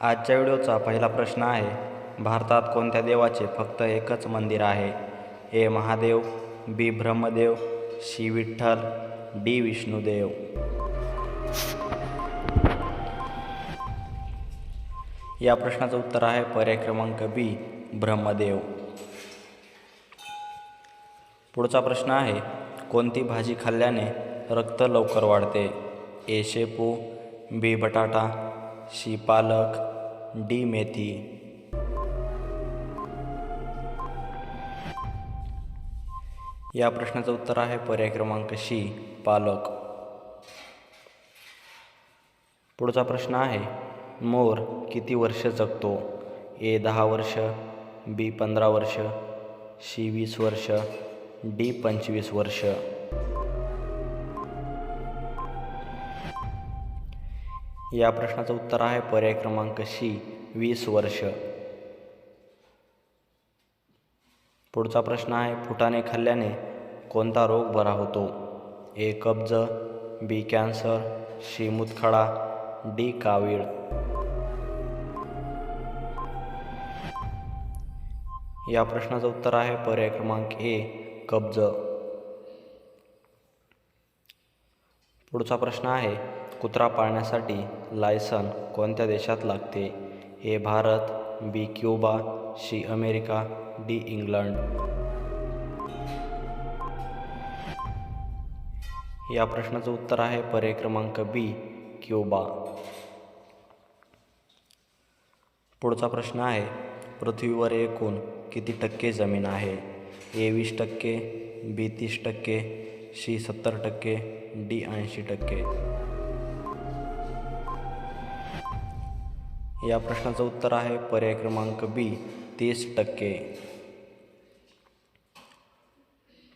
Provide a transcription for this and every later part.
आजच्या व्हिडिओचा पहिला प्रश्न आहे भारतात कोणत्या देवाचे फक्त एकच मंदिर आहे? A. Mahadev B. Brahmadev C. Vitthal D. Vishnudev. या प्रश्नाचं उत्तर आहे पर्याय क्रमांक बी ब्रह्मदेव. पुढचा प्रश्न आहे कोणती भाजी खाल्ल्याने रक्त लवकर वाढते? ए. शेपू बी. बटाटा सी पालक डी. मेथी. या प्रश्नाचं उत्तर आहे पर्याय क्रमांक शी पालक. पुढचा प्रश्न आहे मोर किती वर्ष जगतो? ए. दहा वर्ष बी. पंधरा वर्ष सी. वीस वर्ष डी. पंचवीस वर्ष. या प्रश्नाचं उत्तर आहे पर्याय क्रमांक सी वीस वर्ष. पुढचा प्रश्न आहे फुटाने खाल्ल्याने कोणता रोग बरा होतो? ए कब्ज बी कॅन्सर सी मुतखडा डी कावीळ. या प्रश्नाचं उत्तर आहे पर्याय क्रमांक ए कब्ज. पुढचा प्रश्न आहे कुत्रा पाळण्यासाठी लायसन कोणत्या देशात लागते? A Bharat B Cuba C America D England. या प्रश्नाचं उत्तर आहे पर्याय क्रमांक बी क्युबा. पुढचा प्रश्न आहे पृथ्वीवर एकूण किती टक्के जमीन आहे? ए वीस टक्के बी तीस टक्के सी सत्तर टक्के डी ऐंशी टक्के. या प्रश्नाचं उत्तर आहे पर्याय क्रमांक बी तीस टक्के.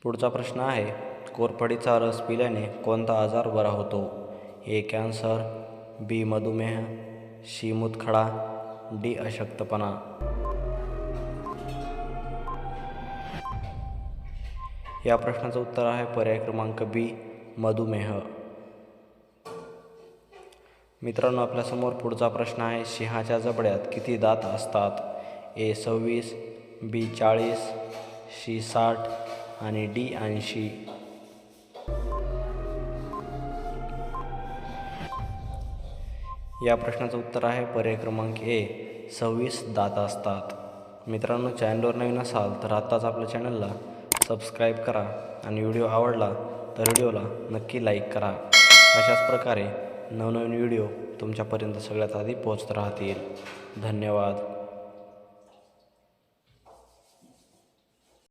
पुढचा प्रश्न आहे कोरफडीचा रस पिल्याने कोणता आजार बरा होतो? ए कॅन्सर बी मधुमेह सी मुतखडा डी अशक्तपणा. या प्रश्नाचं उत्तर आहे पर्याय क्रमांक बी मधुमेह. मित्रांनो आपल्यासमोर पुढचा प्रश्न आहे. सिंहाच्या जबड्यात किती दात असतात? ए सव्वीस बी चाळीस सी साठ आणि डी ऐंशी. या प्रश्नाचं उत्तर आहे पर्याय क्रमांक ए. सव्वीस दात असतात. मित्रांनो चॅनलवर नवीन असाल तर आत्ताच आपल्या चॅनलला सबस्क्राईब करा आणि व्हिडिओ आवडला तर व्हिडिओला नक्की लाईक करा. अशाच प्रकारे नवनवीन व्हिडिओ तुमच्यापर्यंत सगळ्यात आधी पोहोचत राहतील. धन्यवाद.